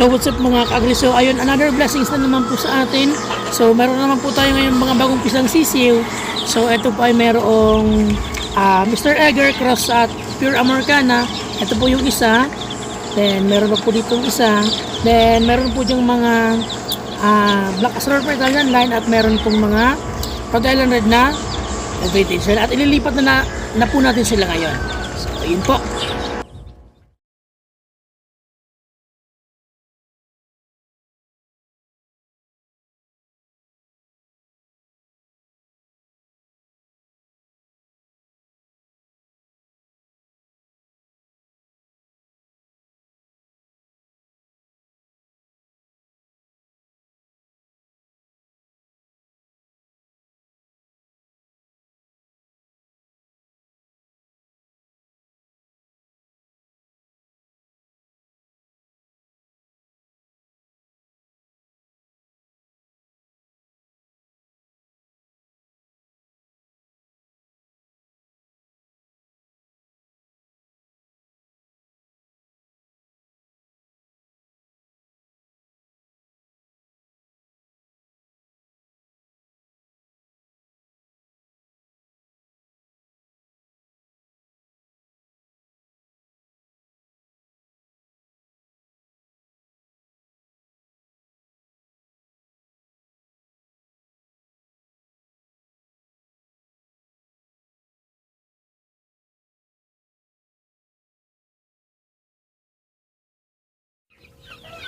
So what's up mga kaagri? So ayun, another blessings na naman po sa atin. So meron naman po tayo ngayon mga bagong pisang sisiw. So ito po ay merong ah, Mr. Egger Cross at Pure Americana. Ito po yung isa. Then meron po dito yung isa. Then meron po diyang mga ah, Black Astroper Italian line at meron pong mga Rhode Island Red na vintage. At ililipat na, na, na po natin sila ngayon. So yun po.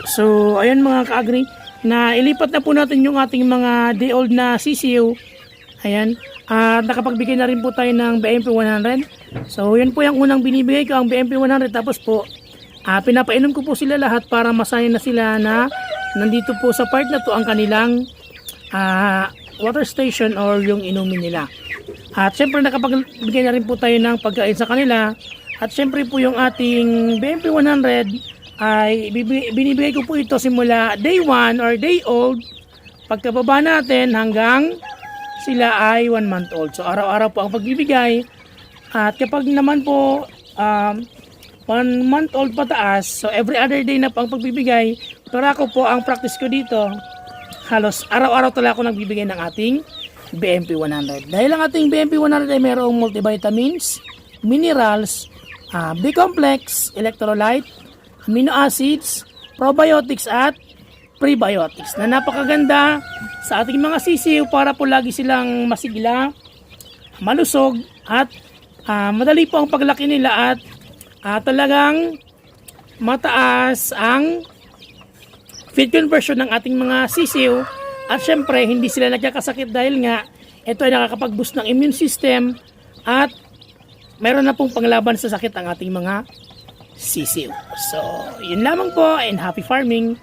So, ayan mga kaagri, na ilipat na po natin yung ating mga day old na CCU. Ayan. At nakapagbigay na rin po tayo ng BMP 100. So, yan po yung unang binibigay ko, ang BMP 100. Tapos po, ah, pinapainom ko po sila lahat para masaya na sila na nandito po sa part na to ang kanilang ah, water station or yung inumin nila. At syempre nakapagbigay na rin po tayo ng pagkain sa kanila. At syempre po yung ating BMP 100 ay binibigay ko po ito simula day 1 or day old pagkababa natin hanggang sila ay 1 month old. So araw-araw po ang pagbibigay. At kapag naman po um, 1 month old pataas, so every other day na po ang pagbibigay, pero ako po ang practice ko dito, halos araw-araw talaga ako nagbibigay ng ating BMP 100. Dahil ang ating BMP 100 ay mayroong multivitamins, minerals, ah, B-complex, electrolyte, amino acids, probiotics at prebiotics na napakaganda sa ating mga sisiw para po lagi silang masigla, malusog at ah, madali po ang paglaki nila at ah, talagang mataas ang feed conversion ng ating mga sisiw. At syempre hindi sila nagkakasakit dahil nga ito ay nakakapag-boost ng immune system at meron na pong panglaban sa sakit ang ating mga sisiw. So, yun lamang po and happy farming.